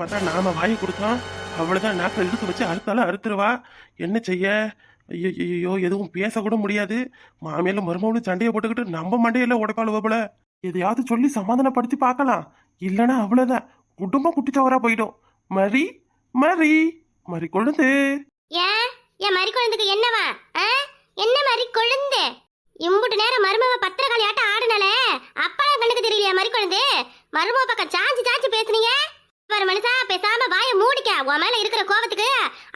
பார்த்தா நாம வாங்கி கொடுத்தோம் அவ்வளோதான் நாக்கை இழுத்து வச்சு அறுத்தாலும் அறுத்துருவா. என்ன செய்ய? ஐயோ ஐயோ எதுவும் பேசக்கூட முடியாது. மாமியில மருமகளும் சண்டையை போட்டுக்கிட்டு நம்ம மண்டையில உடைப்பாள் போல. எதையாவது சொல்லி சமாதானப்படுத்தி பார்க்கலாம். இல்லைன்னா அவ்வளோதான் குடும்பம் குட்டிச்சவரா போயிடும். மரி மரி மரி கொழுந்து. ஏன்? மரி கொழுந்துக்கு என்னவா? ஆ? என்ன மரி கொழுந்து? இம்புட்டு நேரம் மருமவ பத்திரகாளி ஆட்டம் ஆடுனாலே அப்பா கண்ணுக்கு தெரியலையா மரி கொழுந்து? மருமவ பக்கம் சாஞ்சி சாஞ்சி பேசுனீங்க? பாரு மனுஷா பேசாம வாயை மூடிக்க. உன் மேல இருக்கிற கோவத்துக்கு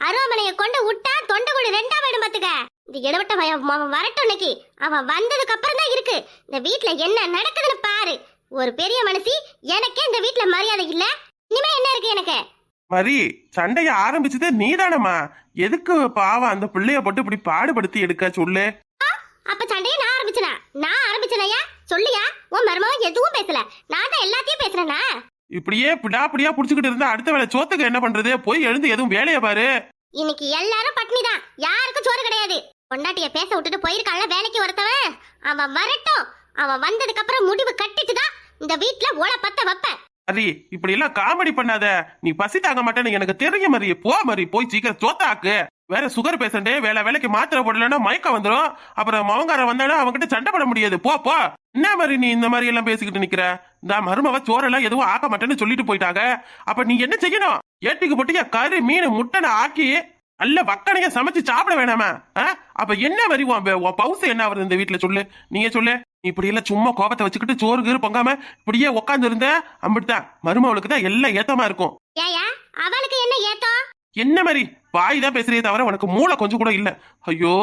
அருவமனைய கொண்டு விட்டா தொண்டை கொடி ரெண்டா போயிடும் பாத்துக்க. இந்த இடவட்ட அவன் வரட்டும் இன்னைக்கு. அவன் வந்ததுக்கு அப்புறம் தான் இருக்கு. இந்த வீட்ல என்ன நடக்குதுன்னு பாரு. ஒரு பெரிய மனுஷி எனக்கே இந்த வீட்ல மரியாதை இல்ல. இனிமே என்ன இருக்கு எனக்கு? மரி சண்டைய ஆரம்பிச்சதே நீதானம்மா. எதுக்கு பாவம் அந்த பிள்ளைய போட்டு இப்படி பாடுபடுத்தி எடுக்க சொல்லு. அப்ப சண்டையை நான் ஆரம்பிச்சனா? நான் ஆரம்பிச்சனையா சொல்லியா? உன் மருமகன் எதுவும் பேசல. நான் தான் எல்லாத்தையும் பேசுறேனா? இப்படியே பிடாப்பிடியா புடிச்சுக்கிட்டு இருந்தா அடுத்த வேலை சோத்துக்கு என்ன பண்றது? போய் எழுந்து எதுவும் வேலையை பாரு. இன்னைக்கு எல்லாரும் பட்னி தான். யாருக்கும் சோறு கிடையாது. பொண்டாட்டிய பேச விட்டுட்டு போயிருக்கான்ல வேலைக்கு ஒருத்தவன் அவன் வரட்டும். அவன் வந்ததுக்கு அப்புறம் முடிவு கட்டிட்டு தான் இந்த வீட்ல ஓட பத்த வைப்பேன் மரி இப்படி எல்லாம் காமெடி பண்ணாத. நீ பசி தாங்க மாட்டேன்னு எனக்கு தெரியும் மரி போ மரி. போய் சீக்கிரம் சோத்தாக்கு. வேற சுகர் பேஷண்டே வேலை வேலைக்கு மாத்திரை போடலன்னா மயக்கம் வந்துடும் அப்புறம் மவங்கார வந்தாலும் அவன்கிட்ட சண்டை போட முடியாது. போ போ. என்ன மாதிரி நீ இந்த மாதிரி எல்லாம் பேசிக்கிட்டு நிக்கிற? இந்த மருமவ சோறெல்லாம் எதுவும் ஆக்க மாட்டேன்னு சொல்லிட்டு போயிட்டாங்க. அப்ப நீ என்ன செய்யணும்? ஏட்டுக்கு போட்டியா கறி மீன் முட்டைனை ஆக்கி நல்ல வக்கனைய சமைச்சு சாப்பிட வேணாமா? அப்ப என்ன வரி உன் பவுசு என்ன வருது இந்த வீட்டுல சொல்லு? நீங்க சொல்லு. நீ இப்படி எல்லாம் சும்மா கோபத்தை வச்சுக்கிட்டு சோறு கீறு பொங்காம இப்படியே உட்காந்து இருந்த அம்பிட்டுதான் மருமவளுக்கு தான் எல்லாம் ஏத்தமா இருக்கும். அவளுக்கு என்ன ஏத்தம்? என்ன மாதிரி வாய் தான் பேசுறே தவிர உனக்கு மூளை கொஞ்சம் கூட இல்ல. ஐயோ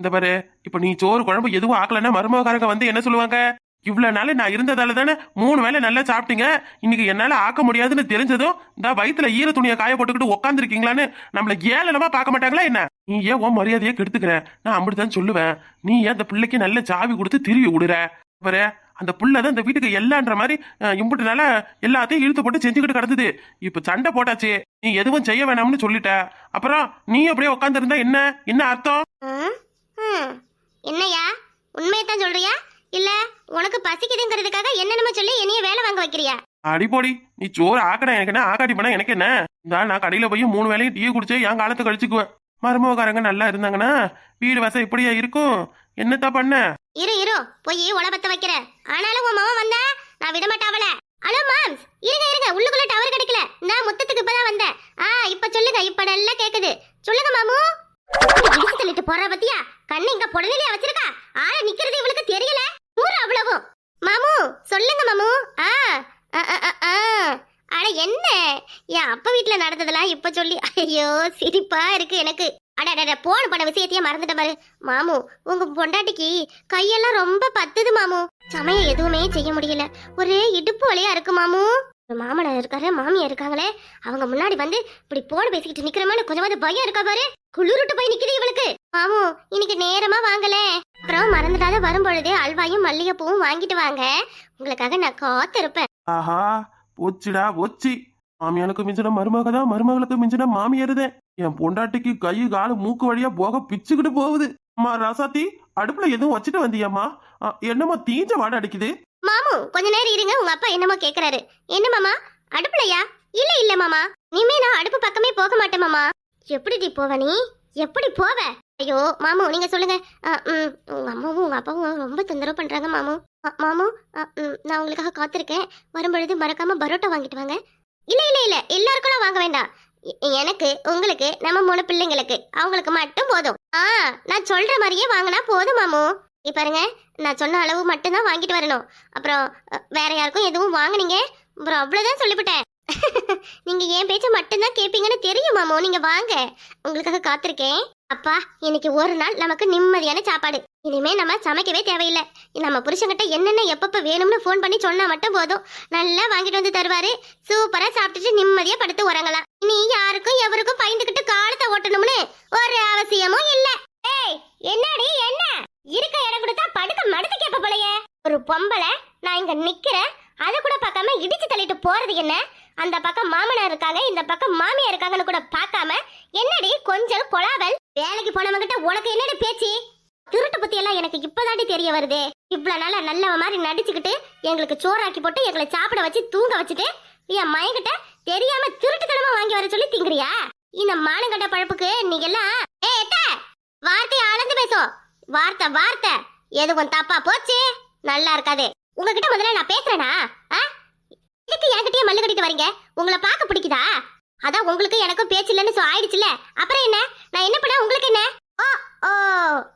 இந்த பாரு இப்ப நீ சோறு குழம்பு எதுவும் ஆக்கலன்னா மருமகாரங்க வந்து என்ன சொல்லுவாங்க? இவ்வளவு நாள் நான் இருந்ததால தானே மூணு வேளை நல்லா சாப்பிட்டீங்க. இன்னைக்கு என்னால ஆக்க முடியாதுன்னு தெரிஞ்சதும் இந்த வயிற்றுல ஈர துணியை காய போட்டுக்கிட்டு உட்காந்துருக்கீங்களான்னு நம்மள ஏளனமா பார்க்க மாட்டாங்களா என்ன? நீ ஏன் உன் மரியாதையை கெடுத்துக்கிற? நான் அப்படித்தான் சொல்லுவேன். நீ ஏன் அந்த பிள்ளைக்கு நல்ல சாவி கொடுத்து திருவி விடுற? பாரு அந்த புள்ள தான் இந்த வீட்டுக்கு எல்லான்ற மாதிரி இம்புட்டுனால எல்லாத்தையும் இழுத்து போட்டு செஞ்சுக்கிட்டு கிடந்தது. இப்ப சண்டை போட்டாச்சு நீ எதுவும் செய்ய வேணாம்னு சொல்லிட்ட. அப்புறம் நீ அப்படியே உட்காந்துருந்தா என்ன? என்ன அர்த்தம்? என்னையா உண்மையை தான் சொல்றியா? இல்ல உனக்கு பசிக்குதுங்கிறதுக்காக என்னென்னமோ சொல்லி என்னைய வேலை வாங்க வைக்கிறியா? அடிப்போடி நீ சோறு ஆக்கடா எனக்கு என்ன ஆக்காட்டி பண்ணா எனக்கு என்ன? இந்த நான் கடையில போய் மூணு வேலையும் டீ குடிச்சு என் காலத்தை கழிச்சுக்குவேன். மருமகாரங்க நல்லா இருந்தாங்கன்னா வீடு வசம் இப்படியா இருக்கும்? என்னத்தா பண்ண? இரு இரு போய் உலபத்த வைக்கிற. ஆனாலும் உன் மகன் வந்தா நான் விட மாட்டாவல ஹலோ மாம்ஸ் இருங்க இருங்க உள்ளுக்குள்ள டவர் கிடைக்கல. நான் முத்தத்துக்கு இப்பதான் வந்தேன். ஆ இப்ப சொல்லுங்க இப்ப நல்லா கேக்குது. சொல்லுங்க மாமு. இடிச்சு தள்ளிட்டு போற பத்தியா? கண்ணு இங்க புடலியா வச்சிருக்கா. ஆள நிக்கிறது இவளுக்கு தெரியல. ஊர் அவ்வளவும் மாமு சொல்லுங்க மாமு. ஆ ஆ, ஆ, ஆ, ஆ. அட என்ன? என் அப்பா வீட்ல நடந்ததெல்லாம் இப்ப சொல்லி ஐயோ சிரிப்பா இருக்கு எனக்கு. அடடட போன பண்ண விஷயத்தையே மறந்துட்ட பாரு. மாமு உங்க பொண்டாட்டிக்கு கையெல்லாம் ரொம்ப பத்துது மாமு. சமயம் எதுவுமே செய்ய முடியல. ஒரே இடுப்பு வழியா இருக்கு மாமு. மாமனார் இருக்காரு? மாமியா இருக்காங்களே? அவங்க முன்னாடி வந்து இப்படி போன பேசிக்கிட்டு நிக்கிறமான கொஞ்சமாவது பயம் இருக்கா பாரு? குளிருட்டு போய் நிக்குது இவளுக்கு. மாமு இன்னைக்கு நேரமா வாங்கல. அப்புறம் மறந்துடாத வரும்பொழுதே அல்வாயும் மல்லிகைப்பூவும் வாங்கிட்டு வாங்க. உங்களுக்காக நான் காத்திருப்பேன். ஆஹா போச்சுடா போச்சு. மாமியானுக்கு மிஞ்சின மருமக தான் மருமகளுக்கு மிஞ்சின மாமியாருதே என் பொண்டாட்டிக்கு கை காலு மூக்கு வழியா போக பிச்சுக்கிட்டு போகுது. அம்மா ராசாத்தி அடுப்புல எதுவும் வச்சுட்டு வந்தியம்மா? அ, என்னம்மா தீஞ்ச வாடை அடிக்குது? கொஞ்ச நேரம் இருங்க உங்க அப்பா என்னமோ கேக்குறாரு. என்ன மாமா? அடுப்புலையா? இல்ல இல்ல மாமா. இனிமே நான் அடுப்பு பக்கமே போக மாட்டேன் மாமா. எப்படி போவ நீ? எப்படி போவ? ஐயோ மாமு நீங்க சொல்லுங்க. உங்க அம்மாவும் உங்க அப்பாவும் ரொம்ப தொந்தரவு பண்றாங்க மாமு. மாமு நான் உங்களுக்காக காத்திருக்கேன். வரும்பொழுது மறக்காம பரோட்டா வாங்கிட்டு வாங்க. இல்ல இல்ல இல்ல எல்லாருக்கும் வாங்க வேண்டாம். எனக்கு உங்களுக்கு நம்ம மூணு பிள்ளைங்களுக்கு அவங்களுக்கு மட்டும் போதும். ஆ நான் சொல்ற மாதிரியே வாங்கினா போதும் மாமு. பாருங்க நான் சொன்ன அளவு மட்டும்தான் வாங்கிட்டு வரணும். அப்புறம் வேற யாருக்கும் எதுவும் வாங்குனீங்க? அப்புறம் அவ்வளோதான் சொல்லிவிட்டேன். நீங்க என் பேச்சை மட்டும்தான் கேட்பீங்கன்னு தெரியும் மாமோ. நீங்க வாங்க. உங்களுக்காக காத்திருக்கேன். அப்பா இன்னைக்கு ஒரு நாள் நமக்கு நிம்மதியான சாப்பாடு. இனிமே நம்ம சமைக்கவே தேவையில்லை. நம்ம புருஷங்கிட்ட என்னென்ன எப்பப்போ வேணும்னு ஃபோன் பண்ணி சொன்னா மட்டும் போதும். நல்லா வாங்கிட்டு வந்து தருவாரு. சூப்பரா சாப்பிட்டுட்டு நிம்மதியா படுத்து உறங்கலாம். இனி யாருக்கும் எவருக்கும் பயந்துக்கிட்டு காலத்தை ஓட்டணும்னு ஒரு அவசியமும் இல்லை. ஏய் என்னடி என்ன? இருக்க இடம் கொடுத்தா படுக்க மடுத்து கேப்ப போலயே. ஒரு பொம்பளை நான் இங்க நிக்கிறேன். அத கூட பார்க்காம இடிச்சு தள்ளிட்டு போறது என்ன? அந்த பக்கம் மாமனார் இருக்காங்க இந்த பக்கம் மாமியார் இருக்காங்கன்னு கூட பார்க்காம என்னடி கொஞ்சம் கொலாவல் வேலைக்கு போனவங்க கிட்ட உனக்கு என்னடி பேச்சு? திருட்டு பத்தி எல்லாம் எனக்கு இப்பதாண்டி தெரிய வருதே. இவ்வளவு நாளா நல்லவ மாதிரி நடிச்சுக்கிட்டு எங்களுக்கு சோறாக்கி போட்டு எங்களை சாப்பிட வச்சு தூங்க வச்சுட்டு என் மயங்கிட்ட தெரியாம திருட்டுத்தனமா வாங்கி வர சொல்லி திங்குறியா? இந்த மானங்கட்ட பழப்புக்கு நீங்க எல்லாம் ஏ வார்த்தையை அளந்து பேசும் வார்த்தை வார்த்தை. எதுவும் தப்பா போச்சு? நல்லா இருக்காது. உங்ககிட்ட முதல்ல நான் பேசுறேனா? இதுக்கு என்கிட்டயே மல்லு கட்டிட்டு வரீங்க? உங்களை பார்க்க பிடிக்குதா? அதான் உங்களுக்கு எனக்கும் பேச்சு இல்லைன்னு சொ- ஆயிடுச்சுல அப்புறம் என்ன? நான் என்ன பண்ண? உங்களுக்கு என்ன? ஓ ஓ.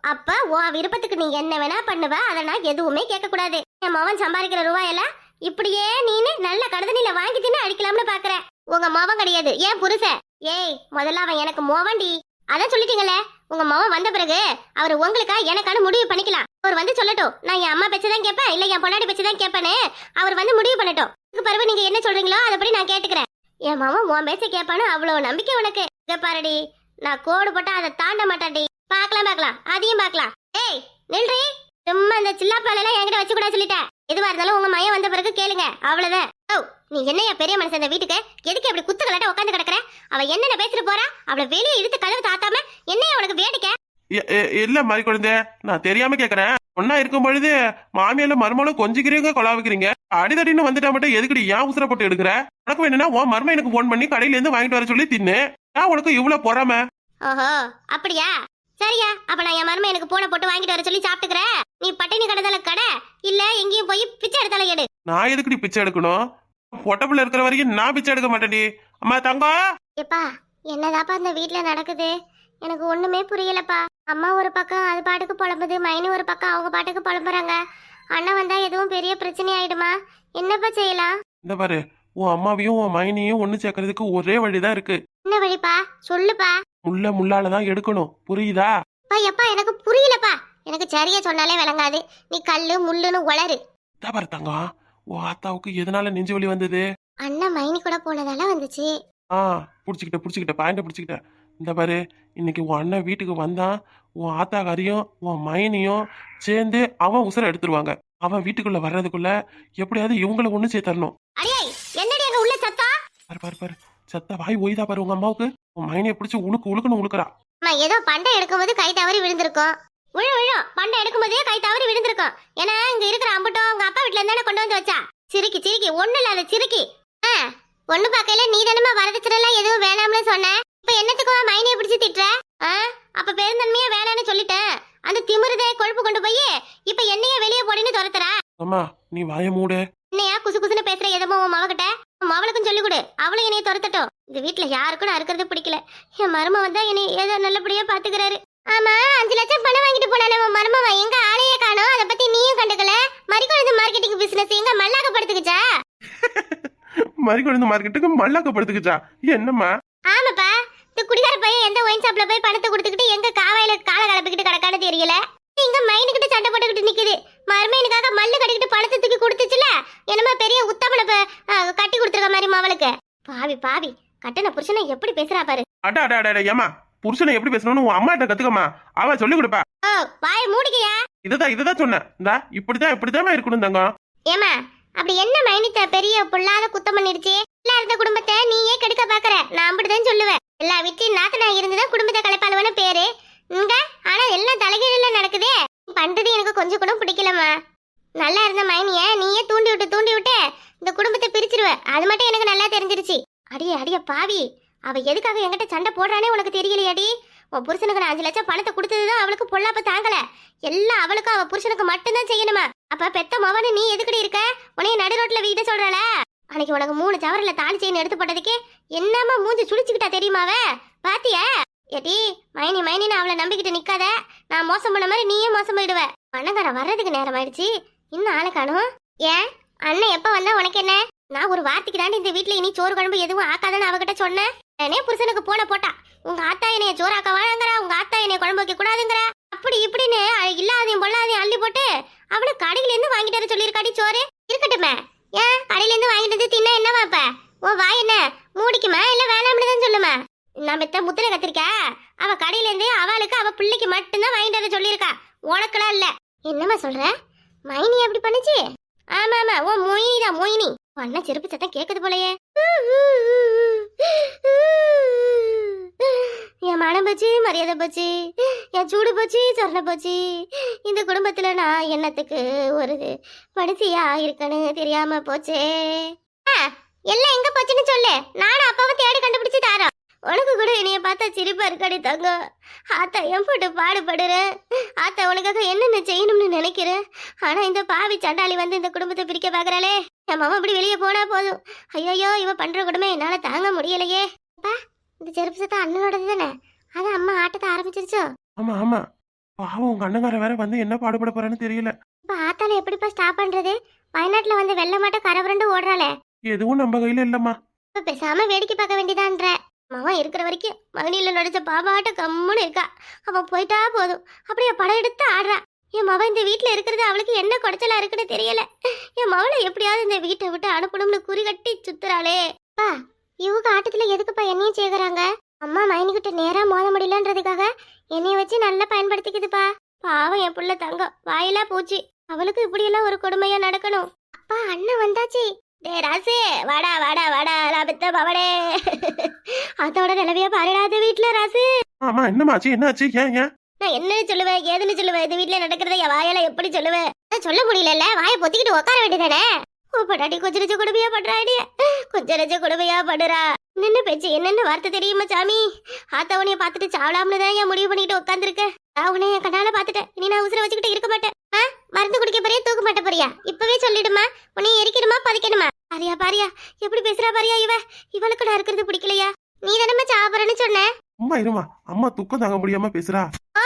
அப்ப உன் விருப்பத்துக்கு நீ என்ன வேணா பண்ணுவ. அதை நான் எதுவுமே கேட்க கூடாது என் மவன் சம்பாதிக்கிற ரூபாயெல்லாம் இப்படியே நீனு நல்ல கடதனில வாங்கி தின்னு அடிக்கலாம்னு பாக்குற உங்க மவன் கிடையாது. ஏன் புருஷ ஏய் முதல்ல அவன் எனக்கு மோவன்டி அதான் சொல்லிட்டீங்களே உங்க மவன் வந்த பிறகு அவர் உங்களுக்கா எனக்கான முடிவு பண்ணிக்கலாம். அவர் வந்து சொல்லட்டும். நான் என் அம்மா பேச்சு தான் கேட்பேன் இல்ல என் பொண்டாடி பேச்சு தான் கேட்பேன்னு அவர் வந்து முடிவு பண்ணட்டும். அதுக்கு பிறகு நீங்க என்ன சொல்றீங்களோ அதப்படி நான் கேட்டுக்கிறேன். என் மாமன் உன் பேச்ச கேட்பானு அவ்வளவு நம்பிக்கை உனக்கு. இங்க பாருடி நான் கோடு போட்டா அதை தாண்ட மாட்டான்டி. பார்க்கலாம் பாக்கலாம் அதையும் பாக்கலாம் ஏய் நில்றி. சும்மா இந்த சில்லாப்பால எல்லாம் என்கிட்ட வச்சு கூட சொல்லிட்டேன் எதுவா இருந்தாலும் உங்க மையம் வந்த பிறகு கேளுங்க. அவ்வளவுதான். ஓ நீ என்னையா பெரிய மனுஷன் இந்த வீட்டுக்கு? எதுக்கு அப்படி குத்து கலட்ட உட்காந்து கிடக்குற? அவ என்னென்ன பேசிட்டு போறா? அவளை வெளியே இழுத்து கதவு தாத்தாம என்னையா உனக்கு வேடிக்கை? இல்ல மாதிரி குழந்தை நான் தெரியாம கேக்குறேன். ஒன்னா இருக்கும் பொழுது மாமியால மருமகளும் கொஞ்சிக்கிறீங்க கொலாவிக்கிறீங்க அடிதடின்னு வந்துட்டா மட்டும் எதுக்குடி ஏன் உசுர போட்டு எடுக்கிற? உனக்கு வேணும்னா உன் மரும எனக்கு ஃபோன் பண்ணி கடையில இருந்து வாங்கிட்டு வர சொல்லி தின்னு. நான் உனக்கு இவ்வளவு பொறாம? ஓஹோ அப்படியா? சரியா அப்ப நான் என் மருமை எனக்கு போன போட்டு வாங்கிட்டு வர சொல்லி சாப்பிட்டுக்கிறேன் நீ பட்டினி கடந்தால கடை இல்ல எங்கேயும் போய் பிச்சை எடுத்தால எடு. நான் எதுக்குடி பிச்சை எடுக்கணும்? பொட்டப்புல இருக்கிற வரைக்கும் நான் பிச்சை எடுக்க மாட்டேன்டி. அம்மா தங்கம் எப்பா என்னதாப்பா இந்த வீட்ல நடக்குது? எனக்கு ஒண்ணுமே புரியலப்பா. அம்மா ஒரு பக்கம் அது பாட்டுக்கு புலம்புது மைனி ஒரு பக்கம் அவங்க பாட்டுக்கு புலம்புறாங்க. அண்ணன் வந்தா எதுவும் பெரிய பிரச்சனை ஆயிடுமா? என்னப்பா செய்யலாம்? இந்த பாரு உன் அம்மாவையும் உன் மைனியும் ஒண்ணு சேர்க்கறதுக்கு ஒரே வழிதான் இருக்கு. என்ன வழிப்பா? சொல்லுப்பா. முள்ள முள்ளால தான் எடுக்கணும். புரியுதா? அப்பா எப்பா எனக்கு புரியலப்பா. எனக்கு சரியா சொன்னாலே விளங்காது. நீ கல்லு முள்ளுன்னு உளறு. இதா பாரு தங்கம் உன் ஆத்தாவுக்கு எதனால நெஞ்சு வலி வந்தது? அண்ணன் மைனி கூட போனதால வந்துச்சு. ஆ புடிச்சுக்கிட்ட புடிச்சுக்கிட்ட பாயிண்ட புடிச்சுக்கிட்ட. இந்த பாரு இன்னைக்கு உன் அண்ணன் வீட்டுக்கு வந்தான் உன் ஆத்தாக்காரியும் உன் மைனியும் சேர்ந்து அவன் உசுர எடுத்துருவாங்க. அவன் வீட்டுக்குள்ள வர்றதுக்குள்ள எப்படியாவது இவங்கள ஒண்ணு சேர்த்தரணும். அடியே என்னடி அங்க உள்ள சத்தம்? பாரு பாரு பாரு. சத்த வாய் ஒய்தா பாரு உங்க அம்மாவுக்கு. உன் மைனியை பிடிச்சி உழுக்கு உழுக்குன்னு உழுக்குறா. நான் ஏதோ பண்டை எடுக்கும்போது கை தவறி விழுந்திருக்கோம். விழு விழும் பண்டை எடுக்கும்போதே கை தவறி விழுந்திருக்கும். ஏன்னா இங்க இருக்கிற அம்புட்டும் உங்க அப்பா வீட்ல இருந்தானே கொண்டு வந்து வச்சா? சிரிக்கி சிரிக்கி ஒண்ணு இல்லாத சிரிக்கி. ஆ ஒண்ணு பார்க்கையில நீ தானமா வரதட்சணெல்லாம் எதுவும் வேணாம்னு சொன்ன. இப்ப என்னத்துக்கும் மைனிய பிடிச்சு திட்டுற? ஆ அப்ப பெருந்தன்மையா வேணாம்னு சொல்லிட்டேன். அந்த திமிருதே கொழுப்பு கொண்டு போய் இப்ப என்னைய வெளியே போடின்னு துரத்துறா. அம்மா நீ வாய மூடு. என்னையா குசு குசுன்னு பேசுற எதமோ உன் மவகிட்ட மவளுக்கும் சொல்லிக் கொடு. அவளும் என்னைய துரத்தட்டும். இந்த வீட்ல யாருக்கும் நான் இருக்கிறது பிடிக்கல. என் மரும வந்தா என்னை ஏதோ நல்லபடியா பாத்துக்கிறாரு. ஆமா அஞ்சு லட்சம் பணம் வாங்கிட்டு போனானே உன் மருமவ எங்க ஆளையே காணோம். அதை பத்தி நீயும் கண்டுக்கல. மறிக்குழந்தை மார்க்கெட்டிங் பிசினஸ் எங்க மல்லாக்க படுத்துக்குச்சா மறிக்குழந்து மார்க்கெட்டுக்கு மல்லாக்கப்படுத்துக்குச்சா? என்னம்மா? ஆமாப்பா. இந்த குடிகார பையன் எந்த ஒயின் ஷாப்ல போய் பணத்தை கொடுத்துக்கிட்டு எங்க காவாயில காலை கலப்பிக்கிட்டு கிடக்கான்னு தெரியல? இங்க மைனுக்கிட்ட சண்டை போட்டுக்கிட்டு நிக்குது. மருமையனுக்காக மல்லு கட்டிக்கிட்டு பணத்தை தூக்கி கொடுத்துச்சுல என்னமோ பெரிய உத்தமனை ப- ஆ, கட்டி கொடுத்துருக்க மாதிரி மவளுக்கு பாவி பாவி கட்டண புருஷனை எப்படி பேசுறா பாரு. அடா அடா அடா, ஏமா புருஷனை எப்படி பேசணும்னு உன் அம்மா கிட்ட கத்துக்கம்மா. அவ சொல்லி கொடுப்பா. ஓ வாய மூடிக்கையா இதுதான் இதுதான் சொன்னேன். இந்தா இப்படிதான் இப்படிதான் இருக்கணும் தங்கம். ஏமா அப்படி என்ன மைனித்த பெரிய பொல்லாத குத்தம் பண்ணிடுச்சு? எல்லாம் இருந்த குடும்பத்தை நீயே கெடுக்க பாக்குற. நான் அப்படிதான் சொல்லுவேன். எல்லா வீட்லயும் நாத்தனா இருந்துதான் குடும்பத்தை கலைப்பாளுவன பேரு. இங்க ஆனா எல்லாம் தலைகீழ நடக்குதே. பண்றது எனக்கு கொஞ்சம் கூட பிடிக்கலம்மா. நல்லா இருந்த மைனிய நீயே தூண்டி விட்டு தூண்டி விட்டு இந்த குடும்பத்தை பிரிச்சிருவ. அது மட்டும் எனக்கு நல்லா தெரிஞ்சிருச்சு. அடியே அடியே பாவி. அவ எதுக்காக என்கிட்ட சண்டை போடுறானே உனக்கு தெரியலையாடி உன் புருஷனுக்கு நான் அஞ்சு லட்சம் பணத்தை கொடுத்ததுதான் அவளுக்கு பொல்லாப்ப தாங்கல. எல்லாம் அவளுக்கு அவ புருஷனுக்கு மட்டும்தான் செய்யணுமா? அப்ப பெத்த மவனு நீ எதுக்கடி இருக்க? உனைய நடு ரோட்ல வீட சொல்றல. அன்னைக்கு உனக்கு மூணு சவரில தாலி செயின் எடுத்து போட்டதுக்கு என்னமா மூஞ்சி சுழிச்சுக்கிட்டா தெரியுமாவ பாத்தியா? ஏடி மைனி நான் அவளை நம்பிக்கிட்டு நிக்காத. நான் மோசம் பண்ண மாதிரி நீயும் மோசம் போயிடுவ. பணக்காரன் வர்றதுக்கு நேரம் ஆயிடுச்சு. இன்னும் ஆளை காணும்? ஏன்? அண்ணன் எப்ப வந்தா உனக்கு என்ன? நான் ஒரு வார்த்தைக்கு தாண்டி இந்த வீட்டில் இனி சோறு குழம்பு எதுவும் ஆக்காதன்னு அவகிட்ட சொன்னேன். நானே புருஷனுக்கு போன போட்டா உங்க ஆத்தா என்னைய சோறாக்க வாழங்கிறா உங்க ஆத்தா என்னைய குழம்பு வைக்க கூடாதுங்கிற. அப்படி இப்படின்னு இல்லாதையும் பொல்லாதையும் அள்ளி போட்டு அவளை கடையில இருந்து வாங்கிட்டு வர சொல்லிருக்காடி சோறு. இருக்கட்டுமே. ஏன்? கடையில இருந்து வாங்கிட்டு வந்து தின்னா என்னவா இப்ப? ஓ வாய் என்ன? மூடிக்குமா? இல்ல வேணாம்னு தான் சொல்லுமா? நான் மெத்த முத்திரை கத்திருக்கா? அவ கடையிலேருந்து அவளுக்கு அவ பிள்ளைக்கு மட்டும்தான் வாங்கிட்டு வர சொல்லியிருக்கா. உனக்கெல்லாம் இல்ல. என்னம்மா சொல்ற? மைனி எப்படி பண்ணுச்சு? ஆமா ஆமா ஓ மொயினி தான் மொயினி. அண்ணா செருப்பு சத்தம் கேக்குது போலயே. என் மனம் போச்சு மரியாதை போச்சு என் சூடு போச்சு சொரணை போச்சு. இந்த குடும்பத்துல நான் என்னத்துக்கு ஒரு மனுஷியா இருக்கேன்னு தெரியாம போச்சே. ஆ, எல்லாம் எங்க போச்சுன்னு சொல்லு. நானும் அப்பாவை தேடி கண்டுபிடிச்சு தாரோம். உனக்கு கூட என்னைய பார்த்தா சிரிப்பா இருக்கடி தங்க. ஆத்தா என் போட்டு பாடுபடுறேன் ஆத்தா உனக்காக என்னென்ன செய்யணும்னு நினைக்கிறேன் ஆனா இந்த பாவி சண்டாளி வந்து இந்த குடும்பத்தை பிரிக்க பாக்குறாளே என் மாமா இப்படி வெளியே போனா போதும். ஐயோ இவ பண்ற கொடுமை என்னால தாங்க முடியலையே. அப்பா இந்த செருப்பு சத்தம் அண்ணனோடது தானே? அதான் அம்மா ஆட்டத்தை ஆரம்பிச்சிருச்சோ? ஆமா ஆமா. பாவம் உங்க அண்ணங்கார வேற வந்து என்ன பாடுபட போறான்னு தெரியல. இப்ப ஆத்தால எப்படிப்பா ஸ்டாப் பண்றது? வயநாட்டுல வந்து வெள்ள மாட்ட கரபுரண்டு ஓடுறாளே. எதுவும் நம்ம கையில இல்லம்மா. இப்ப பேசாம வேடிக்கை பார்க்க வேண்டியதான்ற. மகன் இருக்கிற வரைக்கும் மகனியில் நடிச்ச பாபாட்ட கம்முன்னு இருக்கா. அவன் போயிட்டா போதும். அப்படியே படம் எடுத்து ஆடுறா. என் மவன் இந்த வீட்டில் இருக்கிறது அவளுக்கு என்ன குடைச்சலா இருக்குன்னு தெரியல. என் மவளை எப்படியாவது இந்த வீட்டை விட்டு அனுப்பணும்னு குறி கட்டி சுத்துறாளே. பா இவங்க ஆட்டத்துல எதுக்குப்பா என்னையும் சேர்க்கறாங்க அம்மா மைனிக்கிட்ட நேரா மோத முடியலன்றதுக்காக என்னைய வச்சு நல்லா பயன்படுத்திக்குதுப்பா. பாவம் என் புள்ள தங்கம். வாயிலா போச்சு. அவளுக்கு இப்படியெல்லாம் ஒரு கொடுமையா நடக்கணும். அப்பா அண்ணன் வந்தாச்சு. டே ராசு வாடா வாடா வாடா லாபத்த மவனே அதோட நிலவைய பாருடாத வீட்ல ராசு. ஆமா என்னமாச்சு என்னாச்சு? ஏன் ஏன்? நான் என்ன சொல்லுவேன் ஏதுன்னு சொல்லுவேன். இந்த வீட்ல நடக்கிறத என் வாயால எப்படி சொல்லுவேன்? நான் சொல்ல முடியலல்ல வாயை பொத்திக்கிட்டு உட்கார வேண்டியதானே? பொட்டாட்டி கொஞ்ச நெஞ்ச கொடுமையா பண்றாடி கொஞ்ச நெஞ்ச கொடுமையா படுறா என்னென்ன பேச்சு என்னென்ன வார்த்தை தெரியுமா சாமி? ஆத்தவனைய பார்த்துட்டு சாவலாம்னு தான் ஏன் முடிவு பண்ணிட்டு உட்காந்துருக்க நான் உன்னை என் கண்ணால பார்த்துட்டேன். இனி நான் உசுர வச்சுக்கிட்டு இருக்க மாட்டேன்? மருந்து குடிக்க போறியா தூக்க மாட்ட போறியா? இப்பவே சொல்லிடுமா உன்னை எரிக்கணுமா பதிக்கணுமா? பாரியா பாரியா எப்படி பேசுறா பாரியா இவ? இவளுக்கு நான் இருக்கிறது பிடிக்கலையா? நீ தானே சாப்பிடறேன்னு சொன்ன. அம்மா இருமா அம்மா துக்கம் தாங்க முடியாம பேசுறா. ஓ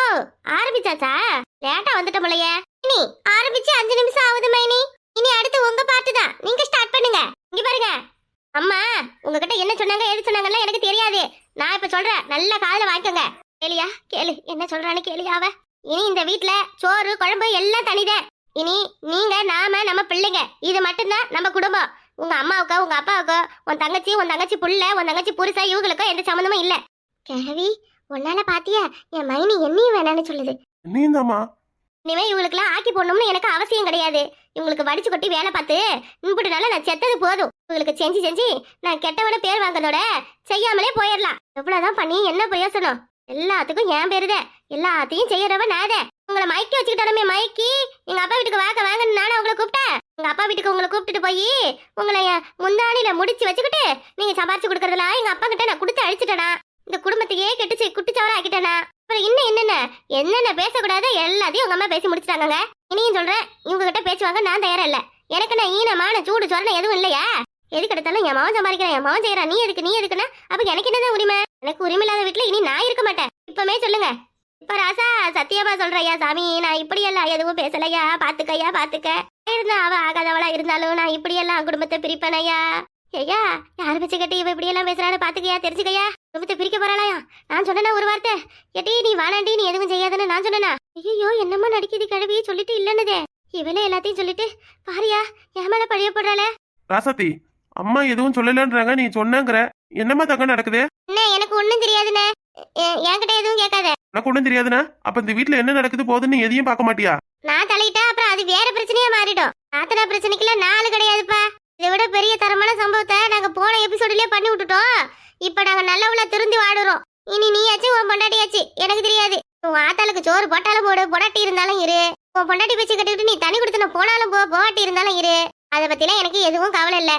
ஆரம்பிச்சாச்சா? லேட்டா வந்துட்டோம்லையே இனி ஆரம்பிச்சு அஞ்சு நிமிஷம் ஆகுது மைனி. இனி அடுத்து உங்க பாட்டு தான். நீங்க ஸ்டார்ட் பண்ணுங்க. இங்க பாருங்க. அம்மா உங்ககிட்ட என்ன சொன்னாங்க எது சொன்னாங்கலாம் எனக்கு தெரியாது. நான் இப்ப சொல்றேன். நல்ல காதுல வாங்கிக்கோங்க. கேளியா கேளு. என்ன சொல்றான்னு கேளியா அவ இனி இந்த வீட்ல சோறு குழம்பு எல்லாம் தனிதான் இனி நீங்க நாம நம்ம பிள்ளைங்க இது மட்டும்தான் நம்ம குடும்பம். உங்க அம்மாவுக்கோ உங்க அப்பாவுக்கோ உன் தங்கச்சி உன் தங்கச்சி புள்ள உன் தங்கச்சி புருஷா இவங்களுக்கோ எந்த சம்மந்தமும் இல்ல. கிழவி உன்னால பாத்தியா? என் மைனி என்னையும் வேணான்னு சொல்லுது. நீந்தாம்மா. இனிமே இவங்களுக்குலாம் ஆக்கி போடணும்னு எனக்கு அவசியம் கிடையாது. இவங்களுக்கு வடிச்சு கொட்டி வேலை பார்த்து இன்புட்டுனால நான் செத்தது போதும். இவங்களுக்கு செஞ்சு செஞ்சு நான் கெட்டவன பேர் வாங்குறதோட செய்யாமலே போயிடலாம். எவ்வளவுதான் பண்ணி என்ன பிரயோசனம்? எல்லாத்துக்கும் என் பேருதே எல்லாத்தையும் செய்யறவ நாதே உங்களை மயக்கி வச்சுக்கிட்டாலுமே மயக்கி எங்க அப்பா வீட்டுக்கு வாங்க வாங்கன்னு நானும் உங்களை கூப்பிட்டேன் உங்க அப்பா வீட்டுக்கு உங்களை கூப்பிட்டுட்டு போய் உங்களை என் முந்தானில முடிச்சு வச்சுக்கிட்டு நீங்க சம்பாரிச்சு கொடுக்கறதுலாம் எங்க அப்பா கிட்ட நான் கொடுத்து அழிச்சிட்டேனா? இந்த குடும்பத்தையே கெட்டுச்சு குட்டிச்சவரா ஆக்கிட்டேனா? அப்புறம் இன்னும் என்னென்ன? என்னென்ன பேசக்கூடாதோ? எல்லாத்தையும் உங்க அம்மா பேசி முடிச்சிட்டாங்க இனியும் சொல்றேன் இவங்க கிட்ட பேசுவாங்க நான் தயாரா இல்ல. எனக்கு நான் ஈனமான சூடு சொரணை எதுவும் இல்லையா? எதுக்கு எடுத்தாலும் என் மகன் சம்பாதிக்கிறேன் என் மகன் செய்யறான். நீ எதுக்கு நீ எதுக்குன்னா? அப்ப எனக்கு என்னதான் உரிமை? எனக்கு உரிமை இல்லாத வீட்டுல இனி நான் இருக்க மாட்டேன். இப்பமே சொல்லுங்க. இப்ப ராசா சத்தியமா சொல்றையா சாமி? நான் இப்படியெல்லாம் எதுவும் பேசலையா? பாத்துக்கையா பாத்துக்க. இருந்தா அவ ஆகாதவளா இருந்தாலும் நான் இப்படியெல்லாம் குடும்பத்தை பிரிப்பனையா? ஐயா யாரு பிச்சை கட்டி இவ இப்படியெல்லாம் பேசுறான்னு பாத்துக்கையா தெரிஞ்சுக்கையா? குடும்பத்தை பிரிக்க போறாளாயா? நான் சொன்னேனா ஒரு வார்த்தை? எட்டி நீ வானாண்டி நீ எதுவும் செய்யாதுன்னு நான் சொன்னேனா? ஐயோ என்னம்மா நடிக்குது கிழவி சொல்லிட்டு இல்லன்னுதே. இவளே எல்லாத்தையும் சொல்லிட்டு பாரியா என் மேல பழிய போடுறாளே ராசாத்தி அம்மா எதுவும் சொல்லலன்றாங்க நீ சொன்னங்கிற. என்னம்மா தங்க நடக்குது? என்ன எனக்கு ஒண்ணும் தெரியாதுண்ணே. என்கிட்ட எதுவும் கேட்காத. உனக்கு ஒண்ணும் தெரியாதுன்னா அப்ப இந்த வீட்ல என்ன நடக்குது போகுதுன்னு எதையும் பார்க்க மாட்டியா? நான் தலையிட்டா அப்புறம் அது வேற பிரச்சனையா மாறிடும் ஆத்தனா பிரச்சனைக்குலாம் நாலு கிடையாதுப்பா. இதை விட பெரிய தரமான சம்பவத்தை நாங்க போன எபிசோட்லயே பண்ணி விட்டுட்டோம். இப்ப நாங்க நல்லவள திருந்தி வாடுறோம். இனி நீயாச்சு உன் பொண்டாட்டியாச்சு. எனக்கு தெரியாது. உன் ஆத்தாளுக்கு சோறு போட்டாலும் போடு பொடாட்டி இருந்தாலும் இரு. உன் பொண்டாட்டி பேச்சு கட்டிக்கிட்டு நீ தனி கொடுத்தன போனாலும் போ போட்டி இருந்தாலும் இரு. அதை பத்திலாம் எனக்கு எதுவும் கவலை இல்ல.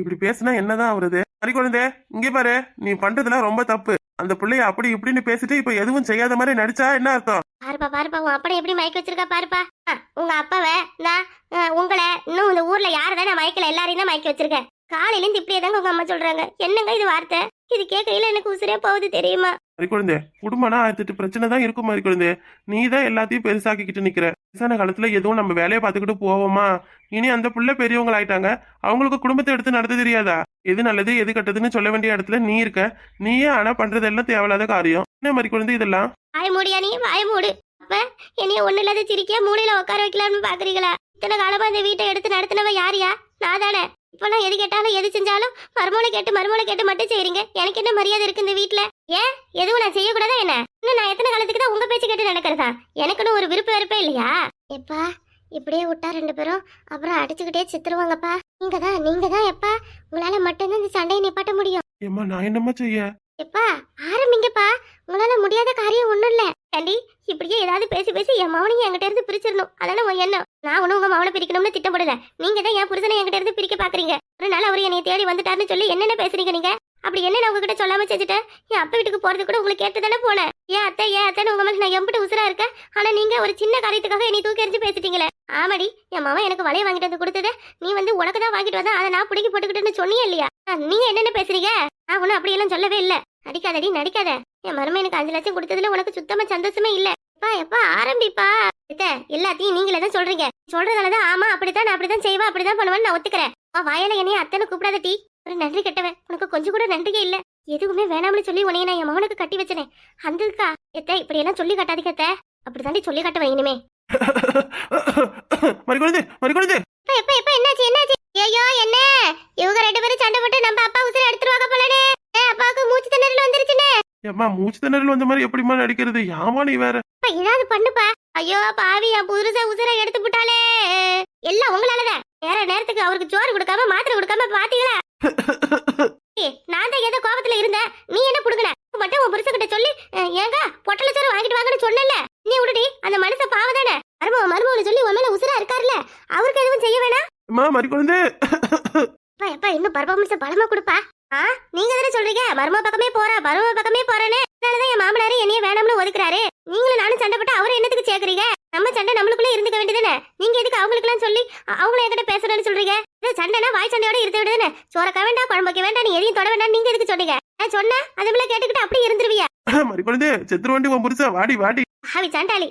இப்படி பேசினா என்னதான் வருது சரி குழந்தை இங்க பாரு. நீ பண்றதுலாம் ரொம்ப தப்பு. அந்த பிள்ளைய அப்படி இப்படின்னு பேசிட்டு இப்ப எதுவும் செய்யாத மாதிரி நடிச்சா என்ன அர்த்தம்? பாருப்பா பாருப்பா உன் அப்பனை எப்படி மயக்க வச்சிருக்கா பாருப்பா. ஆ, உங்க அப்பாவை நான் ஆ, உங்களை இன்னும் இந்த ஊர்ல யாரதான் நான் மயக்கல எல்லாரையும் தான் மயக்க வச்சிருக்கேன். காலையில இருந்து இப்படியே தாங்க உங்க அம்மா சொல்றாங்க. என்னங்க இது வார்த்தை? இது கேட்கையில எனக்கு உசுரே போகுது தெரியுமா? சரி குழந்தை குடும்பம்னா ஆயிரத்தெட்டு பிரச்சனை தான் இருக்கும் மாதிரி குழந்தை நீ தான் எல்லாத்தையும் பெருசாக்கிக்கிட்டு நிக்கிற. வயசான காலத்துல எதுவும் நம்ம வேலையை பார்த்துக்கிட்டு போவோமா? இனி அந்த புள்ள பெரியவங்க ஆயிட்டாங்க அவங்களுக்கு குடும்பத்தை எடுத்து நடத்த தெரியாதா? எது நல்லது எது கெட்டதுன்னு சொல்ல வேண்டிய இடத்துல நீ இருக்க. நீயே ஆனா பண்றதெல்லாம் தேவையில்லாத காரியம். என்ன மாதிரி குழந்தை இதெல்லாம்? வாய் மூடியா நீ? வாய் மூடு. அப்ப என்னைய ஒண்ணு இல்லாத சிரிக்க மூலையில உட்கார வைக்கலாம்னு பாக்குறீங்களா? இத்தனை காலமா இந்த வீட்டை எடுத்து நடத்தினவ யாரியா நான் தானே. இப்ப நான் எது கேட்டாலும் எது செஞ்சாலும் மருமலை கேட்டு மருமலை கேட்டு மட்டும் செய்றீங்க. எனக்கு என்ன மரியாதை இருக்கு இந்த வீட்ல? ஏன்? எதுவும் நான் செய்யக்கூடாதா என்ன? இன்னும் நான் எத்தனை காலத்துக்கு தான் உங்க பேச்சு கேட்டு நடக்கிறதா? எனக்குன்னு ஒரு விருப்பம் வெறுப்பே இல்லையா? எப்பா இப்படியே விட்டா ரெண்டு பேரும் அப்புறம் அடிச்சுக்கிட்டே சித்துருவாங்கப்பா. நீங்க தான் நீங்க தான் எப்பா உங்களால மட்டும்தான் இந்த சண்டையை நிப்பாட்ட முடியும். ஏம்மா நான் என்னம்மா செய்ய? எப்பா ஆரம்பிங்கப்பா. உங்களால முடியாத காரியம் ஒண்ணும் இல்ல. ஏண்டி இப்படியே ஏதாவது பேசி பேசி என் மவனையும் என்கிட்ட இருந்து பிரிச்சிடணும். அதானே உன் எண்ணம்? நான் ஒன்னும் உங்க மவனை பிரிக்கணும்னு திட்டப்படல நீங்க தான் என் புருஷனை என்கிட்ட இருந்து பிரிக்க பாக்குறீங்க. ஒரு நாள் அவர் என்னை தேடி வந்துட்டாருன்னு சொல்லி என்னென்ன பேசுறீங்க நீங்க? அப்படி என்ன நான் உங்ககிட்ட சொல்லாம செஞ்சுட்டேன்? என் அப்பா வீட்டுக்கு போறது கூட உங்களுக்கு கேட்டு தானே போனேன். ஏன் அத்தை ஏன் அத்தைன்னு உங்க மனசு நான் எம்பிட்டு உசுரா இருக்கேன். ஆனா நீங்க ஒரு சின்ன காரியத்துக்காக என்னை தூக்கி எறிஞ்சு பேசிட்டீங்களே. ஆமாடி என் மாமா எனக்கு வளைய வாங்கிட்டு வந்து கொடுத்தது. நீ வந்து உனக்கு தான் வாங்கிட்டு வந்தா அதை நான் பிடிக்கி போட்டுக்கிட்டுன்னு சொன்னியே இல்லையா? ஆ, என்னென்ன பேசுறீங்க? நான் ஒன்னும் அப்படியெல்லாம் சொல்லவே இல்ல. நடிக்காதடி நடிக்காத. என் மருமை எனக்கு அஞ்சு லட்சம் கொடுத்ததுல உனக்கு சுத்தமா சந்தோஷமே இல்ல. எப்பா எப்பா ஆரம்பிப்பா. அத்தை, எல்லாத்தையும் நீங்களே தான் சொல்றீங்க. சொல்றதாலதான் ஆமா அப்படித்தான் நான் அப்படித்தான் செய்வா அப்படிதான் பண்ணுவேன்னு நான் ஒத்துக்கிறேன். வாயால என்னைய அத்தனை கூப்பிடாத டீ. ஒரு நன்றி கெட்டவன். உனக்கு கொஞ்சம் கூட நன்றியே இல்ல. எதுவுமே வேணாம்னு சொல்லி உன்னைய நான் என் மகனுக்கு கட்டி வச்சனே. அந்ததுக்கா எத்த இப்படி எல்லாம் சொல்லி காட்டாதீங்க அத்தை. அப்படித்தாண்டி சொல்லி காட்டுவேன் இனிமே. எப்ப எப்ப என்னாச்சு என்னாச்சு? ஐயோ என்ன? இவங்க ரெண்டு பேரும் சண்டை போட்டு நம்ம அப்பா உசுர எடுத்துருவாங்க போலனே. அப்பாவுக்கு மூச்சு திணறல் வந்துருச்சுனே. ஏம்மா மூச்சு திணறல் வந்த மாதிரி எப்படிம்மா நடிக்கிறது? யாமா நீ வேற? ஏதாவது பண்ணுப்பா. ஐயோ பாவி என் புதுசா உசுர எடுத்து விட்டாலே எல்லாம் உங்களாலதான். நேர நேரத்துக்கு அவருக்கு சோறு கொடுக்காம மாத்திரை கொடுக்காம பாத்தீங்களா? நான் தான் ஏதோ கோபத்துல இருந்தேன். நீ என்ன புடுங்கின? மட்டும் உன் புருஷன் கிட்ட சொல்லி ஏங்க பொட்டல சோறு வாங்கிட்டு வாங்கன்னு சொன்னல நீ விடுடி அந்த மனுஷன் பாவம் தானே மருமக மருமகனு சொல்லி உன் மேல உசுரா இருக்காருல்ல. அவருக்கு எதுவும் செய்ய வேணாம்? அம்மா மறிக்கொழுந்து அப்பா எப்பா இன்னும் பர்ஃபார்மன்ஸ் பலமா கொடுப்பா? ஆ நீங்க தானே சொல்றீங்க? மரும பக்கமே போறா மரும பக்கமே போறேன்னு அதனாலதான் என் மாமனாரு என்னைய வேணாம்னு ஒதுக்குறாரு. நீங்களும் நானும் சண்டை போட்டு அவரை என்னத்துக்கு சேர்க்கறீங்க? நம்ம சண்டை நம்மளுக்குள்ள இருந்துக்க வேண்டியதுதானே? நீங்க எதுக்கு அவங்களுக்குலாம் சொல்லி அவங்கள என்கிட்ட பேசணும்னு சொல்றீங்க? இது சண்டைனா வாய் சண்டையோட இருக்க வேண்டியதுதானே? சோறக்க வேண்டாம் குழம்புக்க வேண்டாம் நீ எதையும் தொட வேண்டாம் நீங்க எதுக்கு சொன்னீங்க? நான் சொன்னா அதுக்குள்ள கேட்டுக்கிட்டு அப்படியே இருந்துருவியா. மறிக்கொழுந்து செத்துரு வண்டி உன் புருஷன். வாடி வாடி. ஹாவி சண்டாளி.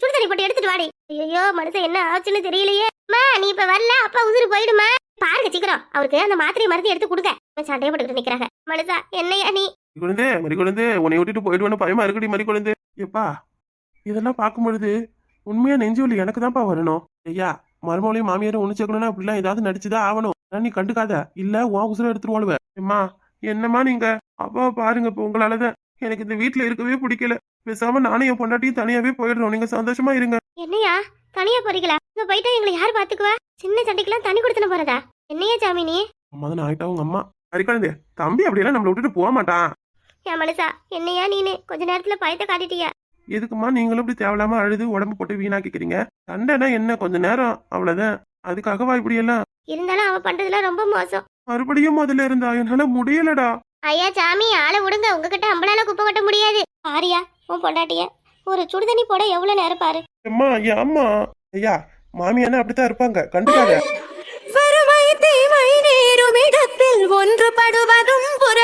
சுடு தண்ணி போட்டு எடுத்துட்டு வாடி. ஐயோ மனுஷன் என்ன ஆச்சுன்னு தெரியலையே. அம்மா நீ இப்ப வரல அப்பா உசுறு போயிடுமா? பாருங்க சீக்கிரம். அவருக்கு அந்த மாத்திரை மருந்து எடுத்து கொடுங்க. சண்டையை போட்டுக்கிட்டு நிக்கிறாங்க. மனுஷா என்னையா நீ? மறிக்கொழுந்து மறிக்கொழுந்து உன்னை விட்டுட்டு போயிடுவேன்னு பயமா இருக்குடி மறிக்கொழுந்து. எப்பா இதெல்லாம் பார்க்கும்பொழுது உண்மையா நெஞ்சு வலி எனக்கு தான்ப்பா வரணும். ஐயா மருமகளையும் மாமியாரும் ஒண்ணு சேர்க்கணும்னா அப்படிலாம் ஏதாவது நடிச்சுதான் ஆகணும். ஆனா நீ கண்டுக்காத. இல்ல உன் உசுர எடுத்துருவாளுவ. அம்மா என்னம்மா நீங்க? அப்பா பாருங்க இப்போ உங்களாலதான். எனக்கு இந்த வீட்ல இருக்கவே பிடிக்கல. பேசாம நானும் என் பொண்டாட்டியும் தனியாவே போயிடுறோம் நீங்க சந்தோஷமா இருங்க. என்னையா தனியா போறீங்களா? இங்க போயிட்டா எங்களை யார் பாத்துக்குவா? சின்ன சண்டைக்கெல்லாம் தண்ணி கொடுத்துன போறதா? என்னையா சாமி நீ அம்மா தான் ஆயிட்டா உங்க அம்மா. மறிக்கொழுந்து தம்பி அப்படியெல்லாம் நம்மளை விட்டுட்டு போக மாட்டான். என் மனுஷா என்னையா நீனு? கொஞ்ச நேரத்துல பயத்தை காட்டிட்டியா? எதுக்குமா நீங்களும் இப்படி தேவையில்லாம அழுது உடம்பு போட்டு வீணாக்கிக்கிறீங்க? சண்டைனா என்ன? கொஞ்ச நேரம். அவ்வளவுதான். அதுக்காகவா இப்படி எல்லாம் இருந்தாலும் அவ பண்றதுல ரொம்ப மோசம். மறுபடியும் முதல்ல இருந்தா? என்னால முடியலடா. ஐயா சாமி ஆளை விடுங்க. உங்ககிட்ட அம்பளால குப்பை கொட்ட முடியாது. ஆரியா உன் பொண்டாட்டிய ஒரு சுடுதண்ணி போட எவ்வளவு நேரம் பாரு. அம்மா அம்மா. ஐயா மாமியானா அப்படித்தான் இருப்பாங்க. கண்டுக்காத. ஒன்றுபடுவதும் புற